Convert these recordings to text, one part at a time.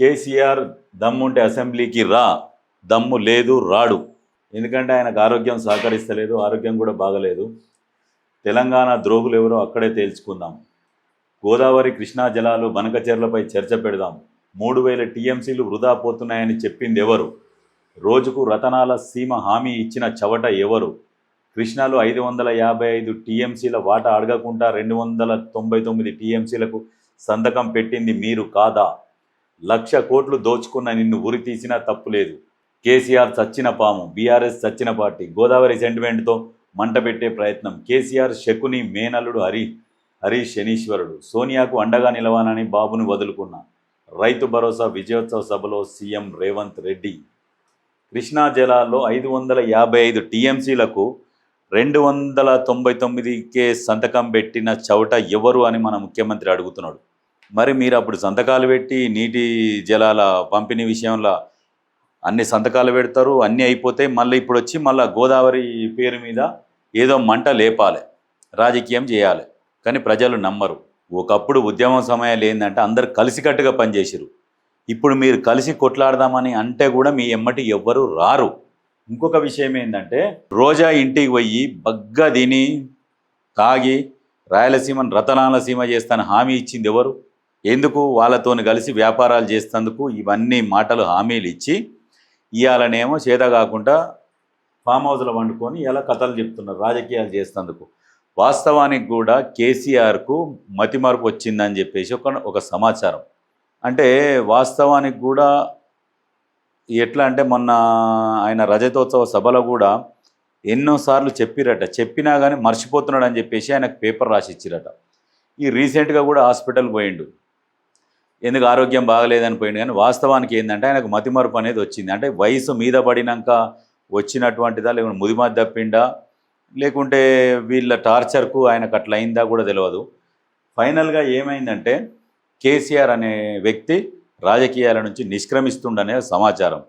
కేసీఆర్ దమ్ముంటే అసెంబ్లీకి రా దమ్ము లేదు రాడు. ఎందుకంటే ఆయనకు ఆరోగ్యం సహకరిస్తలేదు ఆరోగ్యం కూడా బాగలేదు. తెలంగాణ ద్రోగులు ఎవరో అక్కడే తేల్చుకుందాం. గోదావరి కృష్ణా జలాలు బనకచెర్లపై చర్చ పెడదాం. మూడు వేల టీఎంసీలు వృధా పోతున్నాయని చెప్పింది ఎవరు రోజుకు రతనాల సీమ హామీ ఇచ్చిన చవట ఎవరు? కృష్ణాలో ఐదు వందల యాభై ఐదు టీఎంసీల వాటా అడగకుండా రెండు వందల తొంభై తొమ్మిది టీఎంసీలకు సంతకం పెట్టింది మీరు కాదా? లక్ష కోట్లు దోచుకున్న నిన్ను ఉరి తీసినా తప్పులేదు కేసీఆర్ చచ్చిన పాము బీఆర్ఎస్ చచ్చిన పార్టీ. గోదావరి సెంటిమెంట్తో మంట పెట్టే ప్రయత్నం. కేసీఆర్ శకుని మేనల్లుడు హరి హరి శనీశ్వరుడు. సోనియాకు అండగా నిలవాలని బాబును వదులుకున్న రైతు భరోసా విజయోత్సవ సభలో సీఎం రేవంత్ రెడ్డి. కృష్ణా జలాల్లో ఐదు వందల యాభై ఐదు టీఎంసీలకు రెండు వందల తొంభై తొమ్మిదికే సంతకం పెట్టిన చౌట ఎవరు అని మన ముఖ్యమంత్రి అడుగుతున్నాడు. మరి మీరు అప్పుడు సంతకాలు పెట్టి నీటి జలాల పంపిణీ విషయంలో అన్ని సంతకాలు పెడతారు అన్నీ అయిపోతాయి మళ్ళీ ఇప్పుడు వచ్చి మళ్ళీ గోదావరి పేరు మీద ఏదో మంట లేపాలి రాజకీయం చేయాలి. కానీ ప్రజలు నమ్మరు. ఒకప్పుడు ఉద్యమం సమయాలు ఏంటంటే అందరు కలిసికట్టుగా పనిచేసిరు ఇప్పుడు మీరు కలిసి కొట్లాడదామని అంటే కూడా మీ ఎమ్మటి ఎవ్వరు రారు. ఇంకొక విషయం ఏంటంటే రోజా ఇంటికి పోయి బగ్గ తిని తాగి రాయలసీమను రతనాలసీమ చేస్తాను హామీ ఇచ్చింది ఎవరు? ఎందుకు వాళ్ళతోని కలిసి వ్యాపారాలు చేస్తేందుకు ఇవన్నీ మాటలు హామీలు ఇచ్చి ఇవాళనేమో చేత కాకుండా ఫామ్ హౌస్లో వండుకొని ఇలా కథలు చెప్తున్నారు రాజకీయాలు చేస్తేందుకు. వాస్తవానికి కూడా కేసీఆర్కు మతిమరుపు వచ్చిందని చెప్పేసి ఒక ఒక సమాచారం. అంటే వాస్తవానికి కూడా ఎట్లా అంటే మొన్న ఆయన రజతోత్సవ సభలో కూడా ఎన్నోసార్లు చెప్పిరట చెప్పినా కానీ మర్చిపోతున్నాడు అని చెప్పేసి ఆయనకు పేపర్ రాసి ఇచ్చిరట ఈ రీసెంట్గా కూడా హాస్పిటల్ పోయిండు. ఎందుకు ఆరోగ్యం బాగలేదని పోయింది కానీ వాస్తవానికి ఏంటంటే ఆయనకు మతిమరుపు అనేది వచ్చింది. అంటే వయసు మీద పడినాక వచ్చినటువంటిదా లేకుంటే ముదిమతి తప్పిండా? లేకుంటే వీళ్ళ టార్చర్కు ఆయనకు అట్లా అయిందా కూడా తెలియదు ఫైనల్గా ఏమైందంటే కేసీఆర్ అనే వ్యక్తి రాజకీయాల నుంచి నిష్క్రమిస్తుండనే సమాచారం.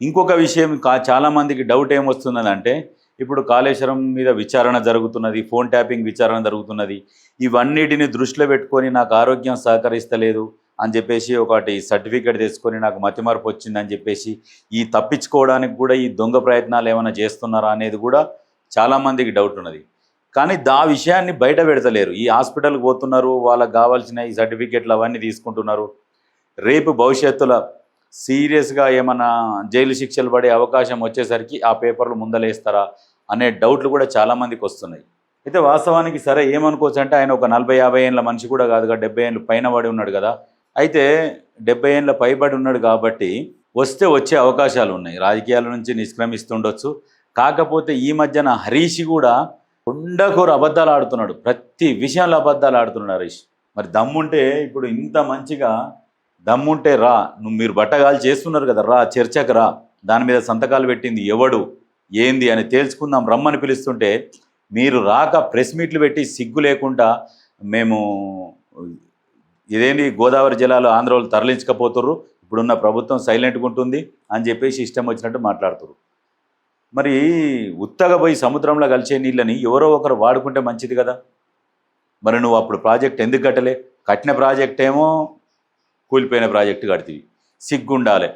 ఇంకొక విషయం కా చాలామందికి డౌట్ ఏమొస్తుందంటే ఇప్పుడు కాళేశ్వరం మీద విచారణ జరుగుతున్నది ఫోన్ ట్యాపింగ్ విచారణ జరుగుతున్నది. ఇవన్నిటిని దృష్టిలో పెట్టుకొని నాకు ఆరోగ్యం సహకరిస్తలేదు. అని చెప్పేసి ఒకటి సర్టిఫికేట్ తెచ్చుకొని నాకు మతిమరుపు వచ్చిందని చెప్పేసి ఈ తప్పించుకోవడానికి కూడా ఈ దొంగ ప్రయత్నాలు ఏమైనా చేస్తున్నారా అనేది కూడా చాలామందికి డౌట్ ఉన్నది. కానీ దా విషయాన్ని బయట పెడతలేరు. ఈ హాస్పిటల్కి పోతున్నారు వాళ్ళకి కావాల్సిన ఈ సర్టిఫికేట్లు అవన్నీ తీసుకుంటున్నారు. రేపు భవిష్యత్తులో సీరియస్గా ఏమైనా జైలు శిక్షలు పడే అవకాశం వచ్చేసరికి ఆ పేపర్లు ముందలేస్తారా అనే డౌట్లు కూడా చాలామందికి వస్తున్నాయి. అయితే వాస్తవానికి సరే ఏమనుకోవచ్చు అంటే ఆయన ఒక నలభై యాభై ఏళ్ళ మనిషి కూడా కాదుగా డెబ్బై ఏళ్ళు పైన పడి ఉన్నాడు కదా. అయితే డెబ్బై ఏళ్ళ పైబడి ఉన్నాడు కాబట్టి వస్తే వచ్చే అవకాశాలు ఉన్నాయి. రాజకీయాల నుంచి నిష్క్రమిస్తుండొచ్చు. కాకపోతే ఈ మధ్యన హరీష్ కూడా ఉండకూర అబద్ధాలు ఆడుతున్నాడు. ప్రతి విషయంలో అబద్ధాలు ఆడుతున్నాడు హరీష్. మరి దమ్ముంటే ఇప్పుడు ఇంత మంచిగా దమ్ముంటే రా నువ్వు మీరు బట్టగాలు చేస్తున్నారు కదా రా చర్చకు రా. దాని మీద సంతకాలు పెట్టింది ఎవడు ఏంది అని తేల్చుకుందాం రమ్మని పిలుస్తుంటే మీరు రాక ప్రెస్ మీట్లు పెట్టి సిగ్గు లేకుండా మేము ఇదేంటి? గోదావరి జిల్లాలో ఆంధ్రలో తరలించకపోతుర్రు. ఇప్పుడున్న ప్రభుత్వం సైలెంట్గా ఉంటుంది అని చెప్పేసి ఇష్టం వచ్చినట్టు మాట్లాడుతురు మరి ఉత్తగా పోయి సముద్రంలో కలిసే నీళ్ళని ఎవరో ఒకరు వాడుకుంటే మంచిది కదా? మరి నువ్వు అప్పుడు ప్రాజెక్ట్ ఎందుకు కట్టలే? కట్టిన ప్రాజెక్ట్ ఏమో కూలిపోయిన ప్రాజెక్ట్ కడితే సిగ్గుండాలి.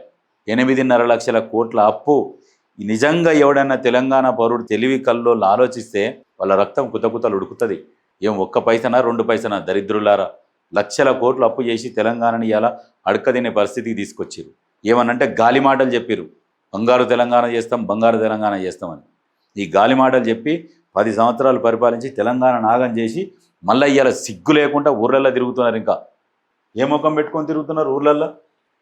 ఎనిమిదిన్నర లక్షల కోట్ల అప్పు. నిజంగా ఎవడన్నా తెలంగాణ పౌరుడు తెలివి కల్లో ఆలోచిస్తే వాళ్ళ రక్తం కుతకుతలు ఉడుకుతుంది. ఏం ఒక్క పైసనా రెండు పైసనా దరిద్రులారా? లక్షల కోట్లు అప్పు చేసి తెలంగాణని ఇలా అడకదినే పరిస్థితికి తీసుకొచ్చారు ఏమనంటే గాలి మాటలు చెప్పారు బంగారు తెలంగాణ చేస్తాం బంగారు తెలంగాణ చేస్తామని. ఈ గాలి మాటలు చెప్పి పది సంవత్సరాలు పరిపాలించి తెలంగాణ నాగం చేసి మళ్ళీ ఇవాళ సిగ్గు లేకుండా ఊర్లల్లో తిరుగుతున్నారు ఇంకా. ఏ ముఖం పెట్టుకొని తిరుగుతున్నారు ఊర్లల్లో?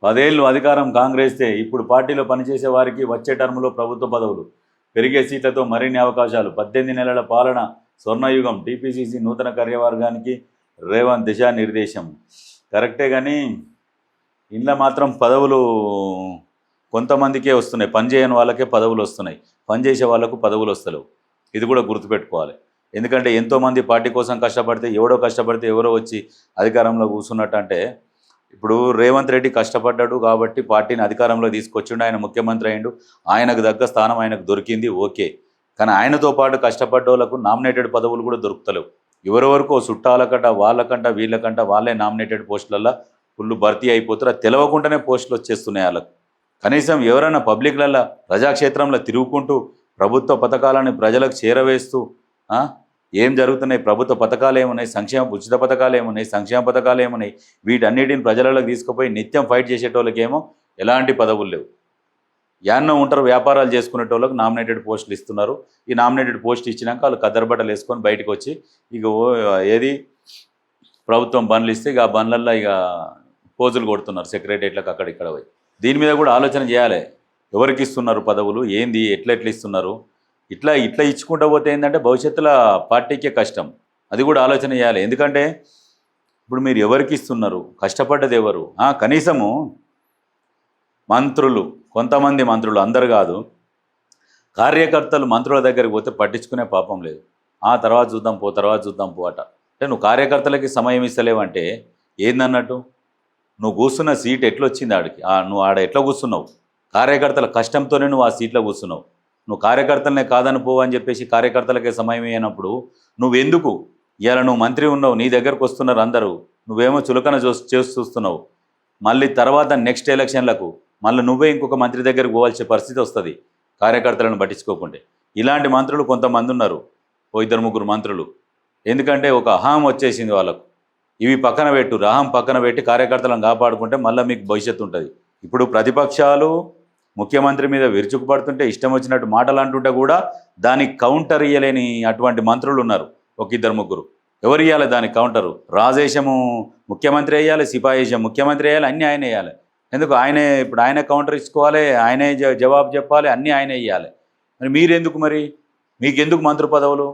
పదేళ్ళు అధికారం కాంగ్రెస్తే ఇప్పుడు పార్టీలో పనిచేసే వారికి వచ్చే టర్ములో ప్రభుత్వ పదవులు. పెరిగే సీట్లతో మరిన్ని అవకాశాలు. పద్దెనిమిది నెలల పాలన స్వర్ణయుగం టీపీసీసీ నూతన కార్యవర్గానికి రేవంత్ దిశానిర్దేశం కరెక్టే కానీ ఇంట్లో మాత్రం పదవులు కొంతమందికే వస్తున్నాయి. పనిచేయని వాళ్ళకే పదవులు వస్తున్నాయి. పనిచేసే వాళ్ళకు పదవులు వస్తలేవు. ఇది కూడా గుర్తుపెట్టుకోవాలి. ఎందుకంటే ఎంతోమంది పార్టీ కోసం కష్టపడితే ఎవడో కష్టపడితే ఎవరో వచ్చి అధికారంలో కూర్చున్నట్టు అంటే ఇప్పుడు రేవంత్ రెడ్డి కష్టపడ్డాడు కాబట్టి పార్టీని అధికారంలో తీసుకొచ్చిండు. ఆయన ముఖ్యమంత్రి అయిండు ఆయనకు దగ్గ స్థానం ఆయనకు దొరికింది. ఓకే. కానీ ఆయనతో పాటు కష్టపడ్డ వాళ్ళకు నామినేటెడ్ పదవులు కూడా దొరుకుతలేవు. ఎవరెవరికో చుట్టాలకంట వాళ్ళకంట వీళ్ళకంట వాళ్ళే నామినేటెడ్ పోస్టులల్లో ఫుల్ భర్తీ అయిపోతారు తెలవకుండానే పోస్టులు వచ్చేస్తున్నాయి వాళ్ళకు. కనీసం ఎవరైనా పబ్లిక్లలో ప్రజాక్షేత్రంలో తిరుగుకుంటూ ప్రభుత్వ పథకాలను ప్రజలకు చేరవేస్తూ ఏం జరుగుతున్నాయి? ప్రభుత్వ పథకాలు ఏమున్నాయి? సంక్షేమ ఉచిత పథకాలు ఏమున్నాయి? సంక్షేమ పథకాలు ఏమున్నాయి? వీటన్నిటిని ప్రజలలోకి తీసుకుపోయి నిత్యం ఫైట్ చేసేటోళ్ళకేమో ఎలాంటి పదవులు లేవు. యాన్నో ఉంటారు వ్యాపారాలు చేసుకునేటోళ్ళకి నామినేటెడ్ పోస్టులు ఇస్తున్నారు. ఈ నామినేటెడ్ పోస్ట్ ఇచ్చినాక వాళ్ళు కద్దరబట్టలు వేసుకొని బయటకు వచ్చి ఇక ఓ- ఏది? ప్రభుత్వం బండ్లు ఇస్తే ఇక ఆ బండ్లల్లో ఇక పోజులు కొడుతున్నారు సెక్రటరియట్లకు అక్కడ ఇక్కడ పోయి. దీని మీద కూడా ఆలోచన చేయాలి. ఎవరికి ఇస్తున్నారు పదవులు? ఏంది? ఎట్లా ఎట్లా ఇస్తున్నారు? ఇట్లా ఇట్లా ఇచ్చుకుంటూ పోతే ఏంటంటే భవిష్యత్తులో పార్టీకే కష్టం. అది కూడా ఆలోచన చేయాలి. ఎందుకంటే ఇప్పుడు మీరు ఎవరికి ఇస్తున్నారు? కష్టపడ్డది ఎవరు? కనీసము మంత్రులు. కొంతమంది మంత్రులు అందరు కాదు. కార్యకర్తలు మంత్రుల దగ్గరికి పోతే పట్టించుకునే పాపం లేదు. ఆ తర్వాత చూద్దాం పో తర్వాత చూద్దాం పో అట. అంటే నువ్వు కార్యకర్తలకి సమయం ఇస్తలేవంటే ఏందన్నట్టు? నువ్వు కూర్చున్న సీట్ ఎట్లా వచ్చింది ఆడికి నువ్వు ఆడ ఎట్లా కూర్చున్నావు? కార్యకర్తల కష్టంతోనే నువ్వు ఆ సీట్లో కూర్చున్నావు. నువ్వు కార్యకర్తలనే కాదని పోవని అని చెప్పేసి కార్యకర్తలకే సమయం అయినప్పుడు నువ్వెందుకు? ఇవాళ నువ్వు మంత్రి ఉన్నావు నీ దగ్గరకు వస్తున్నారు అందరూ. నువ్వేమో చులకన చూ చేసి చూస్తున్నావు మళ్ళీ తర్వాత నెక్స్ట్ ఎలక్షన్లకు మళ్ళీ నువ్వే ఇంకొక మంత్రి దగ్గరకు పోవాల్సిన పరిస్థితి వస్తుంది. కార్యకర్తలను పట్టించుకోకుంటే. ఇలాంటి మంత్రులు కొంతమంది ఉన్నారు. ఓ ఇద్దరు ముగ్గురు మంత్రులు. ఎందుకంటే ఒక అహం వచ్చేసింది వాళ్ళకు. ఇవి పక్కన పెట్టు రహం పక్కన పెట్టి కార్యకర్తలను కాపాడుకుంటే మళ్ళీ మీకు భవిష్యత్తు ఉంటుంది. ఇప్పుడు ప్రతిపక్షాలు ముఖ్యమంత్రి మీద విరుచుకుపడుతుంటే ఇష్టం వచ్చినట్టు మాటలు అంటుంటే కూడా దానికి కౌంటర్ ఇయ్యలేని అటువంటి మంత్రులు ఉన్నారు. ఒక ఇద్దరు ముగ్గురు. ఎవరు ఇవ్వాలి దానికి కౌంటరు? రాజేశము ముఖ్యమంత్రి వేయాలి సిపాయేశం ముఖ్యమంత్రి వేయాలి అన్నీ ఆయన వేయాలి. ఎందుకు? ఆయనే ఇప్పుడు ఆయన కౌంటర్ ఇచ్చుకోవాలి ఆయనే జ- జవాబు చెప్పాలి అన్నీ ఆయనే ఇవ్వాలి మరి మీరెందుకు మరి? మీకెందుకు మంత్రి పదవులు?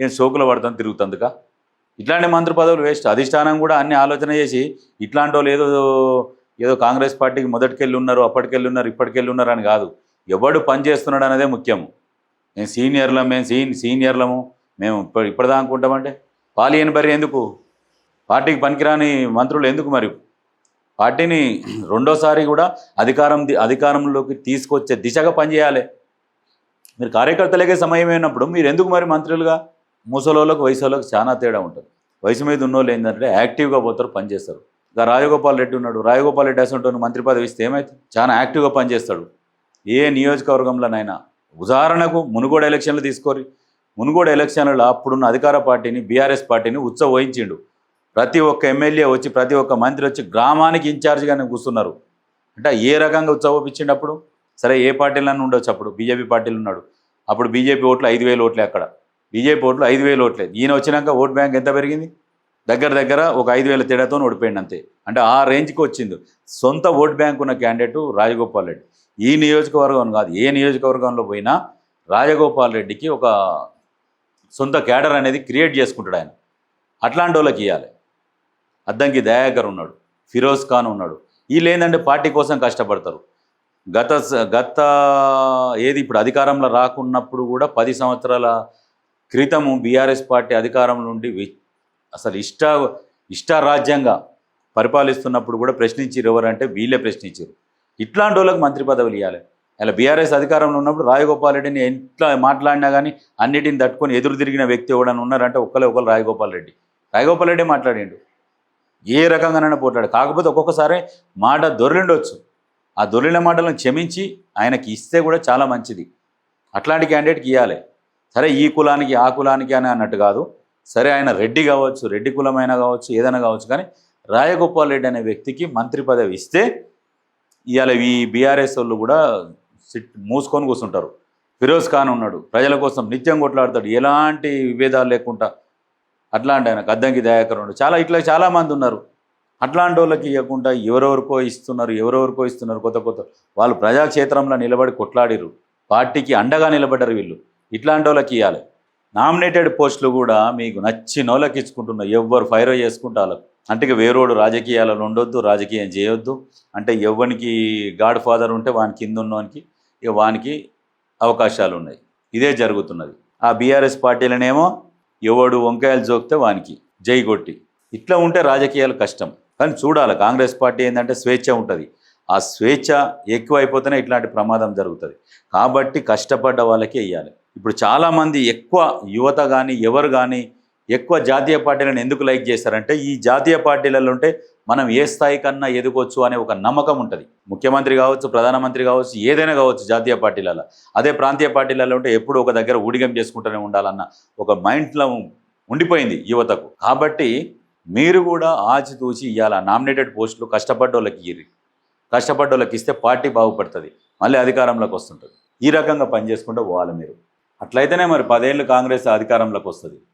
ఏం సోకులు పడతాను తిరుగుతుందిక? ఇట్లాంటి మంత్రి పదవులు వేస్ట్. అధిష్టానం కూడా అన్ని ఆలోచన చేసి ఇట్లాంటి వాళ్ళు ఏదో ఏదో కాంగ్రెస్ పార్టీకి మొదటికెళ్ళి ఉన్నారు అప్పటికెళ్ళి ఉన్నారు ఇప్పటికెళ్ళి ఉన్నారు అని కాదు. ఎవడు పని చేస్తున్నాడు అనేదే ముఖ్యం మేము సీనియర్లం మేము సీ సీనియర్లము మేము ఇప్పుడు ఇప్పటిదా అనుకుంటామంటే పాలియన్ బరి ఎందుకు? పార్టీకి పనికిరాని మంత్రులు ఎందుకు మరి? పార్టీని రెండోసారి కూడా అధికారం అధికారంలోకి తీసుకొచ్చే దిశగా పనిచేయాలి. మీరు కార్యకర్తలకే సమయం అయినప్పుడు మీరు ఎందుకు మరి మంత్రులుగా ముసలోళ్ళకు వయసులోకి చాలా తేడా ఉంటుంది. వయసు మీద ఉన్నోళ్ళు ఏంటంటే యాక్టివ్గా పోతారు పనిచేస్తారు. ఇక రాజగోపాల్ రెడ్డి ఉన్నాడు రాజగోపాల్ రెడ్డి అసలు మంత్రి పదవి ఇస్తే ఏమైతుంది చాలా యాక్టివ్గా పనిచేస్తాడు. ఏ నియోజకవర్గంలోనైనా ఉదాహరణకు మునుగోడు ఎలక్షన్లు తీసుకోరి మునుగోడు ఎలక్షన్లలో అప్పుడున్న అధికార పార్టీని బీఆర్ఎస్ పార్టీని ఉత్సవ వహించిండు. ప్రతి ఒక్క ఎమ్మెల్యే వచ్చి ప్రతి ఒక్క మంత్రి వచ్చి గ్రామానికి ఇన్ఛార్జ్గానే కూర్చున్నారు. అంటే ఏ రకంగా ఉత్సవం సరే ఏ పార్టీలన్నా ఉండొచ్చు అప్పుడు. బీజేపీ పార్టీలు ఉన్నాడు. అప్పుడు బీజేపీ ఓట్లు ఐదు వేలు ఓట్లే అక్కడ. బీజేపీ ఓట్లు ఐదు వేలు ఓట్లే. ఈయన వచ్చినాక ఓట్ బ్యాంక్ ఎంత పెరిగింది? దగ్గర దగ్గర ఒక ఐదు వేల తేడాతో ఓడిపోయింది అంతే. అంటే ఆ రేంజ్కి వచ్చింది సొంత ఓట్ బ్యాంక్ ఉన్న క్యాండిడేట్ రాజగోపాల్ రెడ్డి. ఈ నియోజకవర్గం కాదు. ఏ నియోజకవర్గంలో పోయినా రాజగోపాల్ రెడ్డికి ఒక సొంత క్యాడర్ అనేది క్రియేట్ చేసుకుంటాడు ఆయన. అట్లాంటి వాళ్ళకి ఇవ్వాలి అద్దంకి దయాకర్ ఉన్నాడు ఫిరోజ్ ఖాన్ ఉన్నాడు. వీళ్ళు ఏంటంటే పార్టీ కోసం కష్టపడతారు. గత గత ఏది ఇప్పుడు అధికారంలో రాకున్నప్పుడు కూడా పది సంవత్సరాల క్రితము బీఆర్ఎస్ పార్టీ అధికారం నుండి అసలు ఇష్ట ఇష్టారాజ్యంగా పరిపాలిస్తున్నప్పుడు కూడా ప్రశ్నించారు ఎవరంటే వీళ్ళే ప్రశ్నించారు ఇట్లాంటి వాళ్ళకి మంత్రి పదవులు ఇవ్వాలి అలా బీఆర్ఎస్ అధికారంలో ఉన్నప్పుడు రాయగోపాల్ రెడ్డిని ఎట్లా మాట్లాడినా కానీ అన్నిటిని తట్టుకొని ఎదురు తిరిగిన వ్యక్తి ఎవడని ఉన్నారంటే ఒక్కలే ఒకరు రాయగోపాల్ రెడ్డి. రాయగోపాల్ రెడ్డి మాట్లాడిండు. ఏ రకంగానైనా పోట్లాడు. కాకపోతే ఒక్కొక్కసారి మాట దొరిలిండొచ్చు. ఆ దొరిలిన మాటలను క్షమించి ఆయనకి ఇస్తే కూడా చాలా మంచిది. అట్లాంటి క్యాండిడేట్కి ఇవ్వాలి సరే ఈ కులానికి ఆ కులానికి అని అన్నట్టు కాదు. సరే ఆయన రెడ్డి కావచ్చు రెడ్డి కులమైనా కావచ్చు ఏదైనా కావచ్చు కానీ రాయగోపాల్ రెడ్డి అనే వ్యక్తికి మంత్రి పదవి ఇస్తే ఇవాళ ఈ బీఆర్ఎస్ వాళ్ళు కూడా సిట్ మూసుకొని కూర్చుంటారు. ఫిరోజ్ ఖాన్ ఉన్నాడు. ప్రజల కోసం నిత్యం కొట్లాడతాడు. ఎలాంటి విభేదాలు లేకుండా అట్లాంటి ఆయన గద్దంకి దయాకరుడు. చాలా ఇట్లా చాలామంది ఉన్నారు. అట్లాంటి వాళ్ళకి ఇవ్వకుండా ఎవరెవరికో ఇస్తున్నారు ఎవరెవరికో ఇస్తున్నారు కొత్త కొత్త. వాళ్ళు ప్రజాక్షేత్రంలో నిలబడి కొట్లాడిరు పార్టీకి అండగా నిలబడ్డారు వీళ్ళు. ఇట్లాంటి వాళ్ళకి ఇవ్వాలి నామినేటెడ్ పోస్టులు కూడా మీకు నచ్చిన వాళ్ళకి ఇచ్చుకుంటున్నారు ఎవ్వరు ఫైర్ చేసుకుంటారు అంటే వేరోడు రాజకీయాలలో ఉండొద్దు రాజకీయం చేయొద్దు. అంటే ఎవ్వనికి గాడ్ ఫాదర్ ఉంటే వాని కింద ఉన్నవానికి ఇక వానికి అవకాశాలు ఉన్నాయి ఇదే జరుగుతున్నది. ఆ బీఆర్ఎస్ పార్టీలనేమో ఎవడు వంకాయలు జోకితే వానికి. జై కొట్టి ఇట్లా ఉంటే రాజకీయాలు కష్టం. కానీ చూడాలి కాంగ్రెస్ పార్టీ ఏంటంటే స్వేచ్ఛ ఉంటుంది. ఆ స్వేచ్ఛ ఎక్కువైపోతేనే ఇట్లాంటి ప్రమాదం జరుగుతుంది. కాబట్టి కష్టపడ్డ వాళ్ళకే ఇవ్వాలి ఇప్పుడు చాలామంది ఎక్కువ యువత కానీ ఎవరు కానీ ఎక్కువ జాతీయ పార్టీలను ఎందుకు లైక్ చేస్తారంటే ఈ జాతీయ పార్టీలలో ఉంటే మనం ఏ స్థాయి కన్నా ఎదుగొచ్చు అనే ఒక నమ్మకం ఉంటుంది. ముఖ్యమంత్రి కావచ్చు ప్రధానమంత్రి కావచ్చు ఏదైనా కావచ్చు జాతీయ పార్టీలలో అదే ప్రాంతీయ పార్టీలలో ఉంటే ఎప్పుడు ఒక దగ్గర ఊడిగం చేసుకుంటూనే ఉండాలన్న ఒక మైండ్లో ఉండిపోయింది యువతకు. కాబట్టి మీరు కూడా ఆచితూచి ఇవాళ నామినేటెడ్ పోస్టులు కష్టపడ్డోళ్ళకి ఇయ్యి కష్టపడ్డోళ్ళకి ఇస్తే పార్టీ బాగుపడుతుంది. మళ్ళీ అధికారంలోకి వస్తుంటుంది. ఈ రకంగా పనిచేసుకుంటూ పోవాలి మీరు. అట్లయితేనే మరి పదేళ్ళు కాంగ్రెస్ అధికారంలోకి వస్తుంది.